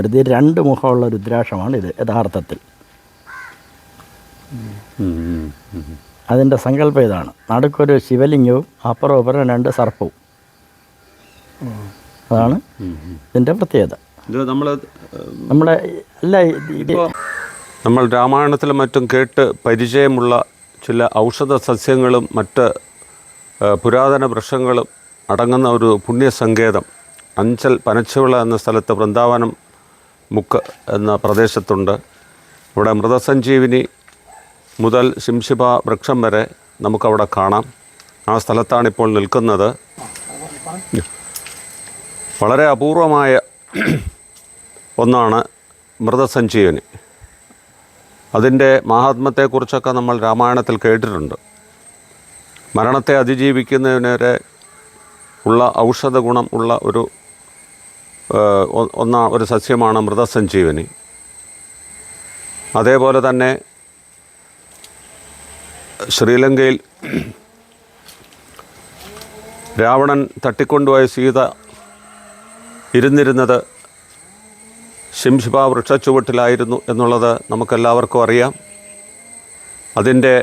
വരുന്നത്. ഈ രണ്ട് മുഖമുള്ള രുദ്രാക്ഷമാണ് ഇത് യഥാർത്ഥത്തിൽ. അതിന്റെ സങ്കല്പം ഇതാണ്. നടുക്കൊരു ശിവലിംഗവും അപ്പുറം അപ്പുറം രണ്ട് സർപ്പവും. അതാണ് ഇതിന്റെ പ്രത്യേകത. നമ്മുടെ അല്ല നമ്മൾ രാമായണത്തിലും മറ്റും കേട്ട് പരിചയമുള്ള ചില ഔഷധ സസ്യങ്ങളും മറ്റ് പുരാതന വൃക്ഷങ്ങളും അടങ്ങുന്ന ഒരു പുണ്യസങ്കേതം. അഞ്ചൽ പനച്ചുവിള എന്ന സ്ഥലത്ത് വൃന്ദാവനം മുക്ക് എന്ന പ്രദേശത്തുണ്ട്. ഇവിടെ മൃതസഞ്ജീവിനി മുതൽ ശിംശിപ വൃക്ഷം വരെ നമുക്കവിടെ കാണാം. ആ സ്ഥലത്താണിപ്പോൾ നിൽക്കുന്നത്. വളരെ അപൂർവമായ ഒന്നാണ് മൃതസഞ്ജീവനി. അതിന്റെ മഹാത്മത്തെക്കുറിച്ചൊക്കെ നമ്മൾ രാമായണത്തിൽ കേട്ടിട്ടുണ്ട്. മരണത്തെ അതിജീവിക്കുന്നതിനെ ഉള്ള ഔഷധ ഗുണം ഉള്ള ഒരു ഒന്നാ ഒരു സസ്യമാണ് മൃതസഞ്ജീവനി. അതേപോലെ തന്നെ ശ്രീലങ്കയിൽ രാവണൻ തട്ടിക്കൊണ്ടുപോയ സീത ഇരുന്നിരുന്നത് ശിംശിപ വൃക്ഷച്ചുവട്ടിലായിരുന്നു എന്നുള്ളത് നമുക്കെല്ലാവർക്കും അറിയാം. അതിന്റെ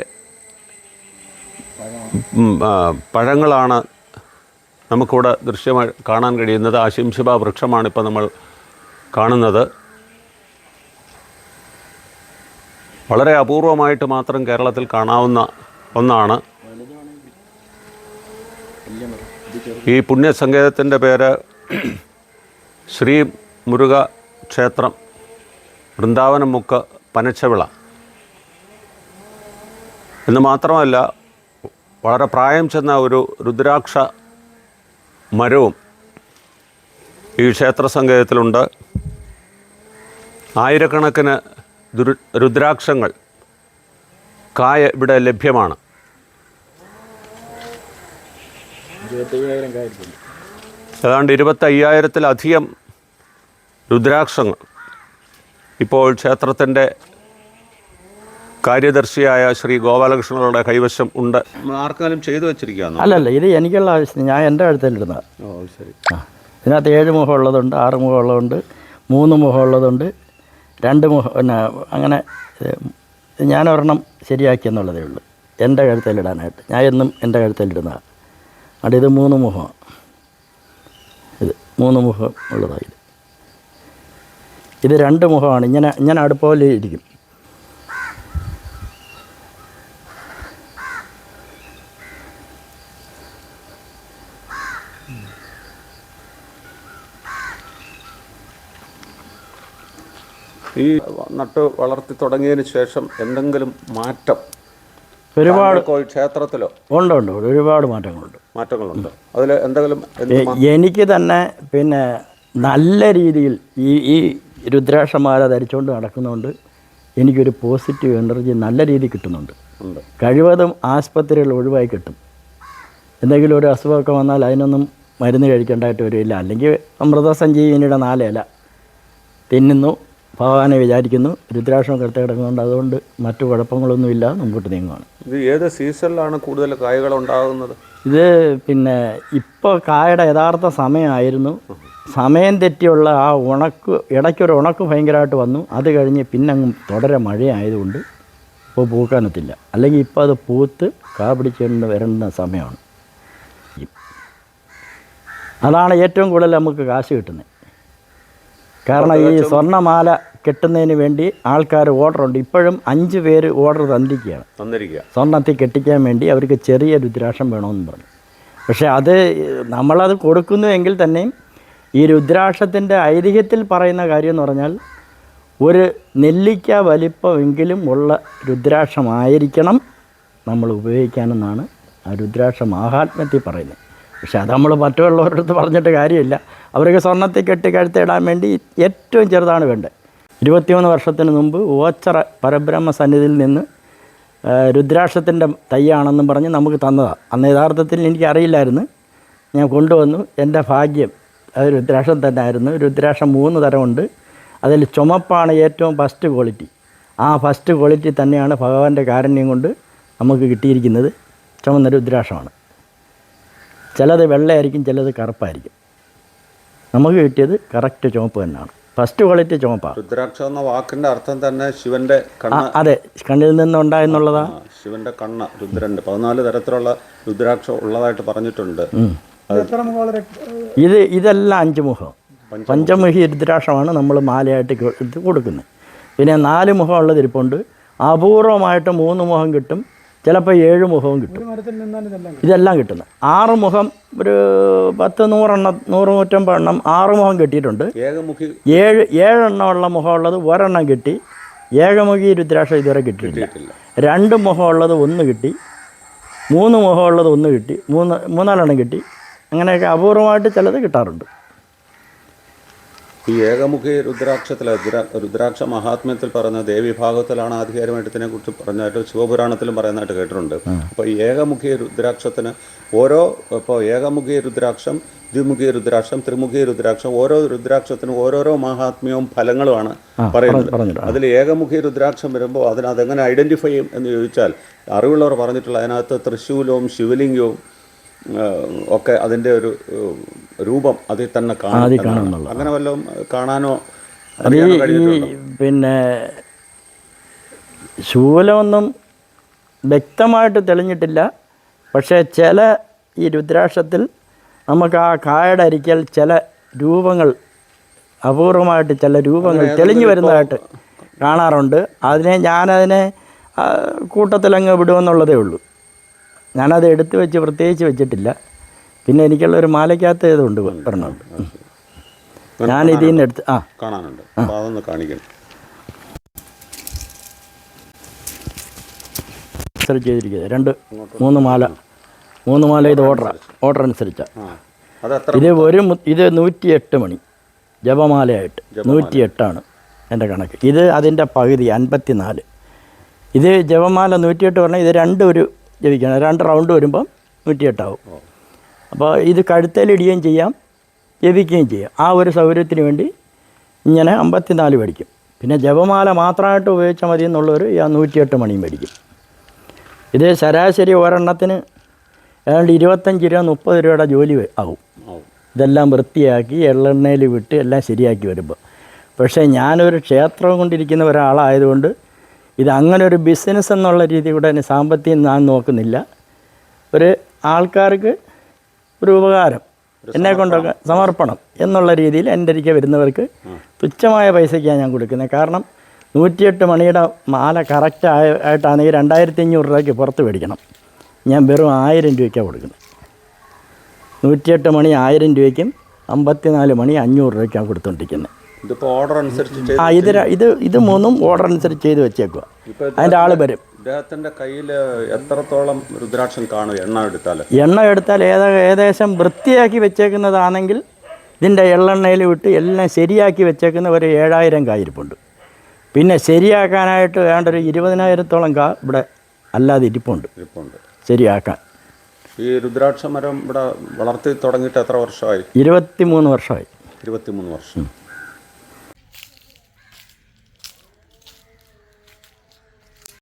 പഴങ്ങളാണ് നമുക്കിവിടെ ദൃശ്യമായി കാണാൻ കഴിയുന്നത് ആ ശിംശിബ വൃക്ഷമാണ് ഇപ്പോൾ നമ്മൾ കാണുന്നത്. വളരെ അപൂർവമായിട്ട് മാത്രം കേരളത്തിൽ കാണാവുന്ന ഒന്നാണ്. ഈ പുണ്യസങ്കേതത്തിന്റെ പേര് ശ്രീ മുരുക ക്ഷേത്രം വൃന്ദാവനം മുക്ക് പനച്ചവിള. എന്ന് മാത്രമല്ല വളരെ പ്രായം ചെന്ന ഒരു രുദ്രാക്ഷ മരവും ഈ ക്ഷേത്ര സങ്കേതത്തിലുണ്ട്. ആയിരക്കണക്കിന് ദുരു രുദ്രാക്ഷങ്ങൾ കായ ഇവിടെ ലഭ്യമാണ്. ഏതാണ്ട് ഇരുപത്തയ്യായിരത്തിലധികം രുദ്രാക്ഷങ്ങൾ ഇപ്പോൾ ക്ഷേത്രത്തിന്റെ കാര്യദർശിയായ ശ്രീ ഗോപാലകൃഷ്ണനുടെ കൈവശം ഉണ്ട്. ആർക്കാലും ചെയ്തു വെച്ചിരിക്കുകയാണ്? അല്ലല്ല ഇത് എനിക്കുള്ള ആവശ്യത്തിന് ഞാൻ എന്റെ കഴുത്തിലിടുന്നത് ഓ ശരി. ആ ഇതിനകത്ത് ഏഴ് മുഖം ഉള്ളതുണ്ട് ആറ് മുഖം ഉള്ളതുണ്ട് മൂന്ന് മുഖം ഉള്ളതുണ്ട് രണ്ട് മുഖം പിന്നെ അങ്ങനെ ഞാൻ ഒരെണ്ണം ശരിയാക്കി എന്നുള്ളതേ ഉള്ളൂ. എന്റെ കഴുത്തലിടാനായിട്ട്. ഞാൻ എന്നും എന്റെ കഴുത്തലിടുന്നതാണ് അവിടെ ഇത് മൂന്ന് മുഖമാണ് ഇത് മൂന്ന് മുഖം ഉള്ളതാണ് ഇത്. ഇത് രണ്ട് മുഖമാണ്. ഇങ്ങനെ ഇങ്ങനെ അടുപ്പോലെ ഇരിക്കും. ഈ നട്ട് വളർത്തി തുടങ്ങിയതിന് ശേഷം എന്തെങ്കിലും മാറ്റം ഒരുപാട് ക്ഷേത്രത്തിലോ? ഉണ്ട് ഉണ്ട്. ഒരുപാട് മാറ്റങ്ങളുണ്ട്. മാറ്റങ്ങളുണ്ട്. അതിൽ എന്തെങ്കിലും എനിക്ക് തന്നെ പിന്നെ നല്ല രീതിയിൽ ഈ ഈ രുദ്രാക്ഷമാല ധരിച്ചുകൊണ്ട് നടക്കുന്നതുകൊണ്ട് എനിക്കൊരു പോസിറ്റീവ് എനർജി നല്ല രീതിയിൽ കിട്ടുന്നുണ്ട്. കഴിവതും ആസ്പത്രികൾ ഒഴിവായി കിട്ടും. എന്തെങ്കിലും ഒരു അസുഖമൊക്കെ വന്നാൽ അതിനൊന്നും മരുന്ന് കഴിക്കേണ്ടതായിട്ട് വരില്ല. അല്ലെങ്കിൽ അമൃതസഞ്ജീവിനിയുടെ നാലേല തിന്നുന്നു. ഭഗവാനെ വിചാരിക്കുന്നു രുദ്രാക്ഷം കിടത്തി കിടക്കുന്നുണ്ട് അതുകൊണ്ട് മറ്റു കുഴപ്പങ്ങളൊന്നുമില്ല. മുമ്പോട്ട് നീങ്ങുകയാണ് ഇത് ഏത് സീസണിലാണ് കൂടുതൽ കായകൾ ഉണ്ടാകുന്നത്? ഇത് പിന്നെ ഇപ്പോൾ കായയുടെ യഥാർത്ഥ സമയമായിരുന്നു. സമയം തെറ്റിയുള്ള ആ ഉണക്ക് ഇടയ്ക്കൊരു ഉണക്ക് ഭയങ്കരമായിട്ട് വന്നു. അത് കഴിഞ്ഞ് പിന്നെ അങ്ങ് തുടരെ മഴയായതുകൊണ്ട് ഇപ്പോൾ പൂക്കാനത്തില്ല. അല്ലെങ്കിൽ ഇപ്പോൾ അത് പൂത്ത് കാ പിടിച്ചുകൊണ്ട് വരേണ്ട സമയമാണ്. അതാണ് ഏറ്റവും കൂടുതൽ നമുക്ക് കാശ് കിട്ടുന്നത്. കാരണം ഈ സ്വർണമാല കെട്ടുന്നതിന് വേണ്ടി ആൾക്കാർ ഓർഡർ ഉണ്ട് ഇപ്പോഴും അഞ്ച് പേര് ഓർഡർ തന്നിരിക്കുകയാണ്. തന്നിരിക്കുക. സ്വർണത്തിൽ കെട്ടിക്കാൻ വേണ്ടി അവർക്ക് ചെറിയ രുദ്രാക്ഷം വേണമെന്ന് പറഞ്ഞു. പക്ഷേ അത് നമ്മളത് കൊടുക്കുന്നു എങ്കിൽ തന്നെയും ഈ രുദ്രാക്ഷത്തിന്റെ ഐതിഹ്യത്തിൽ പറയുന്ന കാര്യം എന്ന് പറഞ്ഞാൽ ഒരു നെല്ലിക്ക വലിപ്പമെങ്കിലും ഉള്ള രുദ്രാക്ഷമായിരിക്കണം നമ്മൾ ഉപയോഗിക്കാനെന്നാണ് ആ രുദ്രാക്ഷ മാഹാത്മ്യത്തിൽ പറയുന്നത്. പക്ഷെ അത് നമ്മൾ മറ്റുള്ളവരുടെ അടുത്ത് പറഞ്ഞിട്ട് കാര്യമില്ല. അവർക്ക് സ്വർണത്തിൽ കെട്ടി കഴുത്തിടാൻ വേണ്ടി ഏറ്റവും ചെറുതാണ് വേണ്ടത്. ഇരുപത്തിമൂന്ന് വർഷത്തിന് മുമ്പ് ഓച്ചറ പരബ്രഹ്മ സന്നിധിയിൽ നിന്ന് രുദ്രാക്ഷത്തിന്റെ തയ്യാണെന്നും പറഞ്ഞ് നമുക്ക് തന്നതാണ് അന്ന് യഥാർത്ഥത്തിൽ എനിക്കറിയില്ലായിരുന്നു. ഞാൻ കൊണ്ടുവന്നു. എന്റെ ഭാഗ്യം അത് രുദ്രാക്ഷം തന്നെ ആയിരുന്നു രുദ്രാക്ഷം മൂന്ന് തരമുണ്ട്. അതിൽ ചുമപ്പാണ് ഏറ്റവും ഫസ്റ്റ് ക്വാളിറ്റി ആ ഫസ്റ്റ് ക്വാളിറ്റി തന്നെയാണ് ഭഗവാന്റെ കാരുണ്യം കൊണ്ട് നമുക്ക് കിട്ടിയിരിക്കുന്നത്. ചുമന്ന രുദ്രാക്ഷമാണ്. ചിലത് വെള്ളയായിരിക്കും ചിലത് കറുപ്പായിരിക്കും. നമുക്ക് കിട്ടിയത് കറക്റ്റ് ചുവപ്പ് തന്നെയാണ്. ഫസ്റ്റ് ക്വാളിറ്റി ചുമപ്പാണ് രുദ്രാക്ഷ എന്ന വാക്കിന്റെ അർത്ഥം തന്നെ ശിവന്റെ കണ്ണ്. അതെ കണ്ണിൽ നിന്നുണ്ടായെന്നുള്ളതാ ആ, ശിവന്റെ കണ്ണ് രുദ്രന്റെ. പതിനാല് തരത്തിലുള്ള രുദ്രാക്ഷ ഉള്ളതായിട്ട് പറഞ്ഞിട്ടുണ്ട്. ഇത് ഇതെല്ലാം അഞ്ച് മുഖം. പഞ്ചമുഖി. രുദ്രാക്ഷമാണ് നമ്മൾ മാലയായിട്ട് കൊടുക്കുന്നത്. പിന്നെ നാല് മുഖമുള്ളത് ഇരിപ്പുണ്ട്. അപൂർവമായിട്ട് മൂന്ന് മുഖം കിട്ടും. ചിലപ്പോൾ ഏഴ് മുഖവും കിട്ടും. ഇതെല്ലാം കിട്ടുന്നത്. ആറ് മുഖം ഒരു പത്ത് നൂറെണ്ണം നൂറ് നൂറ്റമ്പത് എണ്ണം ആറ് മുഖം കിട്ടിയിട്ടുണ്ട്. ഏഴ് ഏഴെണ്ണമുള്ള മുഖമുള്ളത് ഒരെണ്ണം കിട്ടി ഏകമുഖി രുദ്രാക്ഷം ഇതുവരെ കിട്ടിയിട്ടില്ല. രണ്ട് മുഖമുള്ളത് ഒന്ന് കിട്ടി മൂന്ന് മുഖമുള്ളത് ഒന്ന് കിട്ടി മൂന്ന് മൂന്നാലെണ്ണം കിട്ടി. അങ്ങനെയൊക്കെ അപൂർവമായിട്ട് ചിലത് കിട്ടാറുണ്ട്. ഈ ഏകമുഖി രുദ്രാക്ഷത്തിൽ രുദ്ര രുദ്രാക്ഷ മഹാത്മ്യത്തിൽ പറയുന്ന ദേവിഭാഗത്തിലാണ് ആധികാരികമായിട്ട് ഇതിനെ കുറിച്ച് പറഞ്ഞായിട്ട് ശിവപുരാണത്തിലും പറയുന്നതായിട്ട് കേട്ടിട്ടുണ്ട്. അപ്പോൾ ഈ ഏകമുഖി രുദ്രാക്ഷത്തിന് ഓരോ ഇപ്പോൾ ഏകമുഖി രുദ്രാക്ഷം ദ്വിമുഖി രുദ്രാക്ഷം ത്രിമുഖി രുദ്രാക്ഷം ഓരോ രുദ്രാക്ഷത്തിനും ഓരോരോ മഹാത്മ്യവും ഫലങ്ങളുമാണ് പറയുന്നത്. അതിൽ ഏകമുഖി രുദ്രാക്ഷം വരുമ്പോൾ അതിനകത്ത് എങ്ങനെ ഐഡന്റിഫൈ ചെയ്യും എന്ന് ചോദിച്ചാൽ അറിവുള്ളവർ പറഞ്ഞിട്ടുള്ള അതിനകത്ത് തൃശ്ശൂലവും ശിവലിംഗവും ഒക്കെ അതിന്റെ ഒരു രൂപം അതിൽ തന്നെ അതിൽ. അങ്ങനെ വല്ലതും കാണാനോ അത് ഈ പിന്നെ ശൂലമൊന്നും വ്യക്തമായിട്ട് തെളിഞ്ഞിട്ടില്ല. പക്ഷേ ചില ഈ രുദ്രാക്ഷത്തിൽ നമുക്ക് ആ കായയുടെ അരിക്കൽ ചില രൂപങ്ങൾ അപൂർവമായിട്ട് ചില രൂപങ്ങൾ തെളിഞ്ഞു വരുന്നതായിട്ട് കാണാറുണ്ട്. അതിനെ ഞാനതിനെ കൂട്ടത്തിലങ്ങ് വിടുമെന്നുള്ളതേ ഉള്ളൂ. ഞാനത് എടുത്തു വെച്ച് പ്രത്യേകിച്ച് വെച്ചിട്ടില്ല. പിന്നെ എനിക്കുള്ള ഒരു മാലയ്ക്കകത്ത് ഇതുണ്ട് ഒരെണ്ണമുണ്ട് ഞാൻ ഇതിൽ നിന്ന് എടുത്ത് ആ. കാണാനുണ്ട്. അതൊന്ന് കാണിക്കണം. അനുസരിച്ച് ചെയ്തിരിക്കുന്നത് രണ്ട് മൂന്ന് മാല. മൂന്ന് മാല ഇത് ഓർഡർ ഓർഡർ അനുസരിച്ചാണ് ഇത് ഒരു ഇത് നൂറ്റിയെട്ട് മണി. ജപമാലയായിട്ട്. നൂറ്റിയെട്ടാണ് എന്റെ കണക്ക്. ഇത് അതിന്റെ പകുതി അൻപത്തി നാല് ഇത് ജപമാല നൂറ്റിയെട്ട് പറഞ്ഞാൽ ഇത് രണ്ട് ഒരു ജപിക്കണം. രണ്ട് റൗണ്ട് വരുമ്പം നൂറ്റിയെട്ടാവും. അപ്പോൾ ഇത് കഴുത്തേലിടുകയും ചെയ്യാം ജപിക്കുകയും ചെയ്യാം. ആ ഒരു സൗകര്യത്തിന് വേണ്ടി ഇങ്ങനെ അമ്പത്തിനാല് മേടിക്കും പിന്നെ ജപമാല മാത്രമായിട്ട് ഉപയോഗിച്ചാൽ മതി എന്നുള്ളവർ ഈ നൂറ്റിയെട്ട് മണിയും മേടിക്കും ഇത് ശരാശരി ഒരെണ്ണത്തിന് ഏതാണ്ട് ഇരുപത്തഞ്ച് രൂപ മുപ്പത് രൂപയുടെ ജോലി ആവും. ഇതെല്ലാം വൃത്തിയാക്കി എള്ളെണ്ണയിൽ വിട്ട് എല്ലാം ശരിയാക്കി വരുമ്പോൾ. പക്ഷേ ഞാനൊരു ക്ഷേത്രം കൊണ്ടിരിക്കുന്ന ഒരാളായതുകൊണ്ട് ഇത് അങ്ങനെ ഒരു ബിസിനസ് എന്നുള്ള രീതി കൂടെ സാമ്പത്തികം ഞാൻ നോക്കുന്നില്ല. ഒരു ആൾക്കാർക്ക് ഒരു ഉപകാരം. എന്നെ കൊണ്ടൊക്കെ സമർപ്പണം എന്നുള്ള രീതിയിൽ എന്റെ അരികെ വരുന്നവർക്ക് തുച്ഛമായ പൈസയ്ക്കാണ് ഞാൻ കൊടുക്കുന്നത്. കാരണം നൂറ്റിയെട്ട് മണിയുടെ മാല കറക്റ്റ് ആയ ആയിട്ടാണെങ്കിൽ രണ്ടായിരത്തി അഞ്ഞൂറ് രൂപയ്ക്ക് പുറത്ത് മേടിക്കണം. ഞാൻ വെറും ആയിരം രൂപയ്ക്കാണ് കൊടുക്കുന്നത്. നൂറ്റിയെട്ട് മണി ആയിരം രൂപയ്ക്കും അമ്പത്തിനാല് മണി അഞ്ഞൂറ് രൂപയ്ക്കാണ് കൊടുത്തുകൊണ്ടിരിക്കുന്നത് ഇതിപ്പോൾ ഓർഡർ അനുസരിച്ച് ആ ഇത് ഇത് ഇത് മൂന്നും ഓർഡർ അനുസരിച്ച് ചെയ്ത് വെച്ചേക്കുക അതിന്റെ ആൾ വരും. ഇദ്ദേഹത്തിന്റെ കയ്യിൽ എത്രത്തോളം രുദ്രാക്ഷം കാണും? എണ്ണ എടുത്താൽ എണ്ണ എടുത്താൽ ഏത ഏകദേശം വൃത്തിയാക്കി വെച്ചേക്കുന്നതാണെങ്കിൽ ഇതിന്റെ എള്ളെണ്ണയിൽ വിട്ട് എല്ലാം ശരിയാക്കി വെച്ചേക്കുന്ന ഒരു ഏഴായിരം കായിരിപ്പുണ്ട്. പിന്നെ ശരിയാക്കാനായിട്ട് വേണ്ട ഒരു ഇരുപതിനായിരത്തോളം കാ ഇവിടെ അല്ലാതെ ഇരിപ്പുണ്ട്. ഇരിപ്പുണ്ട്. ശരിയാക്കാൻ. ഈ രുദ്രാക്ഷ മരം ഇവിടെ വളർത്തി തുടങ്ങിയിട്ട് എത്ര വർഷമായി? ഇരുപത്തി മൂന്ന് വർഷമായി. ഇരുപത്തിമൂന്ന് വർഷം.